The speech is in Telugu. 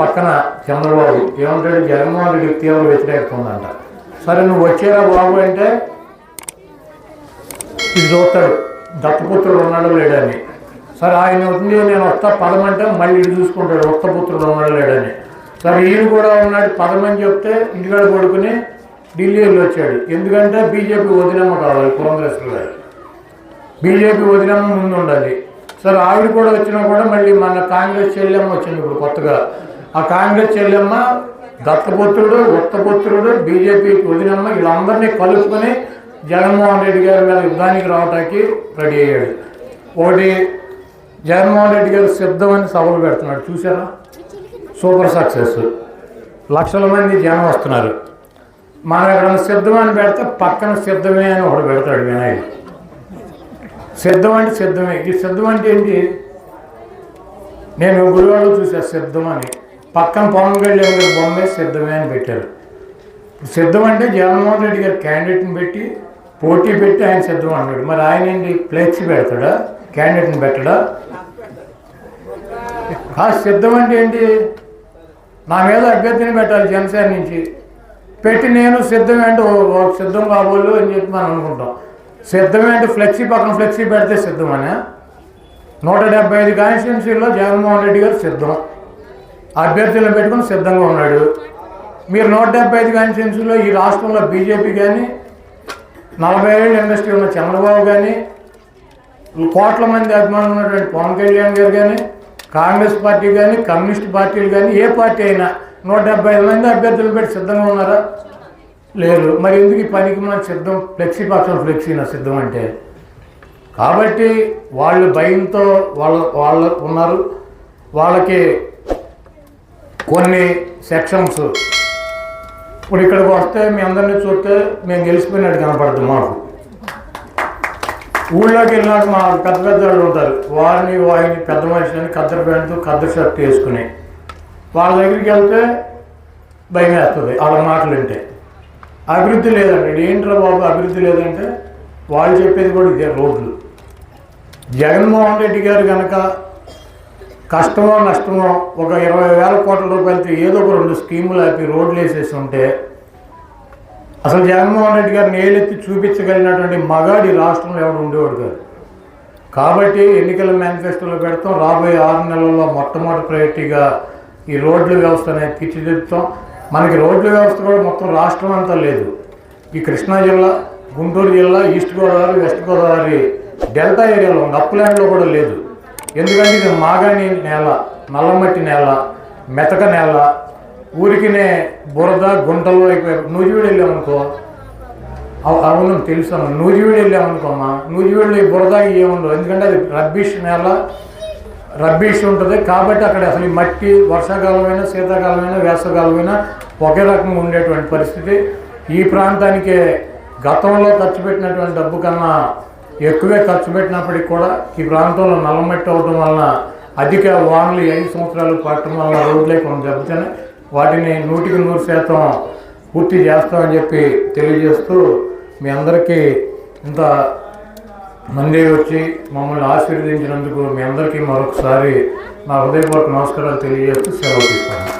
పక్కన చంద్రబాబు ఏమంటాడు? జగన్మోహన్ రెడ్డి తీవ్ర వ్యతిరేకత ఉందంట. సరే నువ్వు వచ్చేరా బాబు అంటే ఇది చూస్తాడు. దత్తపుత్రుడు ఉన్నాడు లేడని సరే ఆయన ఉంది నేను వస్తా పదమంటే మళ్ళీ ఇటు చూసుకుంటాడు. దత్తపుత్రుడు ఉన్నాడు లేడని సరే ఈయన కూడా ఉన్నాడు పదమని చెప్తే ఇంటికాడ పడుకుని ఢిల్లీ వెళ్ళి వచ్చాడు. ఎందుకంటే బీజేపీ వదినమ్మ కావాలి కాంగ్రెస్ బీజేపీ వదినమ్మ ముందు ఉండాలి. సరే ఆవిడ కూడా వచ్చినా కూడా మళ్ళీ మన కాంగ్రెస్ చెల్లెమ్మ వచ్చింది ఇప్పుడు కొత్తగా. ఆ కాంగ్రెస్ చెల్లెమ్మ దత్తపుత్రుడు ఉత్తపుత్రుడు బీజేపీ వదినమ్మ వీళ్ళందరినీ కలుపుకొని జగన్మోహన్ రెడ్డి గారి మీద యుద్ధానికి రావడానికి రెడీ అయ్యాడు. ఒకటి జగన్మోహన్ రెడ్డి గారు సిద్ధమని సభలు పెడుతున్నాడు. చూసారా సూపర్ సక్సెస్. లక్షల మంది జనం వస్తున్నారు. మనం ఎక్కడ సిద్ధమని పెడితే పక్కన సిద్ధమే అని ఒకడు పెడతాడు వినాయకుడు. సిద్ధం అంటే సిద్ధమే. ఈ సిద్ధం అంటే ఏంటి? నేను గురువాళ్ళు చూసా సిద్ధం అని. పక్కన పవన్ కళ్యాణ్ గారి బొమ్మే సిద్ధమే అని పెట్టారు. సిద్ధం అంటే జగన్మోహన్ రెడ్డి గారు క్యాండిడేట్ని పెట్టి పోటీ పెట్టి ఆయన సిద్ధం అన్నాడు. మరి ఆయన ఏంటి? ఫ్లెక్స్ పెడతాడా? క్యాండిడేట్ని పెట్టడా? ఆ సిద్ధం అంటే ఏంటి? నా మీద అభ్యర్థిని పెట్టాలి జనసేన నుంచి. పెట్టి నేను సిద్ధమే అంటే సిద్ధం కాబోలు అని చెప్పి మనం అనుకుంటాం. సిద్ధమే అంటే ఫ్లెక్సీ పక్కన ఫ్లెక్సీ పెడితే సిద్ధమనే? నూట డెబ్బై ఐదు కాన్స్టిట్యున్సీలో జగన్మోహన్ రెడ్డి గారు సిద్ధం. అభ్యర్థులను పెట్టుకుని సిద్ధంగా ఉన్నాడు. మీరు నూట డెబ్బై ఐదు కాన్స్టిట్యున్సీలో ఈ రాష్ట్రంలో బీజేపీ కానీ నలభై ఏళ్ళు ఇండస్ట్రీ ఉన్న చంద్రబాబు కానీ కోట్ల మంది అభిమానులు ఉన్నటువంటి పవన్ కళ్యాణ్ గారు కానీ కాంగ్రెస్ పార్టీ కానీ కమ్యూనిస్ట్ పార్టీలు కానీ ఏ పార్టీ అయినా నూట డెబ్బై ఐదు మంది అభ్యర్థులు పెట్టి సిద్ధంగా ఉన్నారా? లేరు మరి ఎందుకు ఈ పనికి మన సిద్ధం? ఫ్లెక్సీ పక్షం ఫ్లెక్సీనా సిద్ధం అంటే. కాబట్టి వాళ్ళు భయంతో వాళ్ళ వాళ్ళ ఉన్నారు. వాళ్ళకి కొన్ని సెక్షన్స్ ఇప్పుడు ఇక్కడికి వస్తే మీ అందరినీ చూస్తే మేము గెలిచిపోయినట్టు కనపడుతుంది మాకు. ఊళ్ళోకి వెళ్ళినాక మా పెద్ద పెద్ద వాళ్ళు ఉంటారు. వారిని వారిని పెద్ద మనిషిని కద్దరు ప్యాంటు కద్దరు షర్ట్ వేసుకుని. వాళ్ళ దగ్గరికి వెళ్తే భయం వేస్తుంది. వాళ్ళ మాటలు వింటే. అభివృద్ధి లేదండి. ఏంట్రా బాబు అభివృద్ధి లేదంటే వాళ్ళు చెప్పేది కూడా ఇదే రోడ్లు. జగన్మోహన్ రెడ్డి గారు కనుక కష్టమో నష్టమో ఒక ఇరవై వేల కోట్ల రూపాయలతో ఏదో ఒక రెండు స్కీములు ఆపి రోడ్లు వేసేసి ఉంటే అసలు జగన్మోహన్ రెడ్డి గారు నేలెత్తి చూపించగలిగినటువంటి మగాడి రాష్ట్రంలో ఎవరు ఉండేవాడు కాదు. కాబట్టి ఎన్నికల మేనిఫెస్టోలో పెడతాం రాబోయే ఆరు నెలల్లో మొట్టమొదటి ప్రయారిటీగా ఈ రోడ్ల వ్యవస్థ అనేది తీర్చిదిద్దుతాం. మనకి రోడ్ల వ్యవస్థ కూడా మొత్తం రాష్ట్రం అంతా లేదు. ఈ కృష్ణా జిల్లా గుంటూరు జిల్లా east Godavari west Godavari delta ఏరియాలో ఉంది అప్లాండ్లో కూడా లేదు. ఎందుకంటే ఇది మాగాని నేల నల్లమట్టి నేల మెతక నేల ఊరికినే బురద గుంటలు అయిపోయి నూజివీడు వెళ్ళామనుకో అవును తెలుసు అమ్మ. నూజివీడు వెళ్ళామనుకోమ్మా నూజివీడులో ఈ బురద ఏముండదు ఎందుకంటే అది రబ్బీష్ నేల రబ్బీష్ ఉంటుంది. కాబట్టి అక్కడ అసలు ఈ మట్టి వర్షాకాలమైనా శీతాకాలమైనా వేసవకాలమైనా ఒకే రకంగా ఉండేటువంటి పరిస్థితి. ఈ ప్రాంతానికి గతంలో ఖర్చు పెట్టినటువంటి డబ్బు కన్నా ఎక్కువే ఖర్చు పెట్టినప్పటికీ కూడా ఈ ప్రాంతంలో నల్లమట్టి అవడం వలన అధిక వానలు ఐదు సంవత్సరాలు పడటం వలన రోడ్లే కొన్ని దెబ్బతిన్నాయి. వాటిని నూటికి నూరు శాతం పూర్తి చేస్తామని చెప్పి తెలియజేస్తూ మీ అందరికీ ఇంత మంది వచ్చి మమ్మల్ని ఆశీర్వదించినందుకు మీ అందరికీ మరొకసారి నా హృదయపూర్వక నమస్కారాలు తెలియజేస్తూ సెలవు తీసుకున్నాను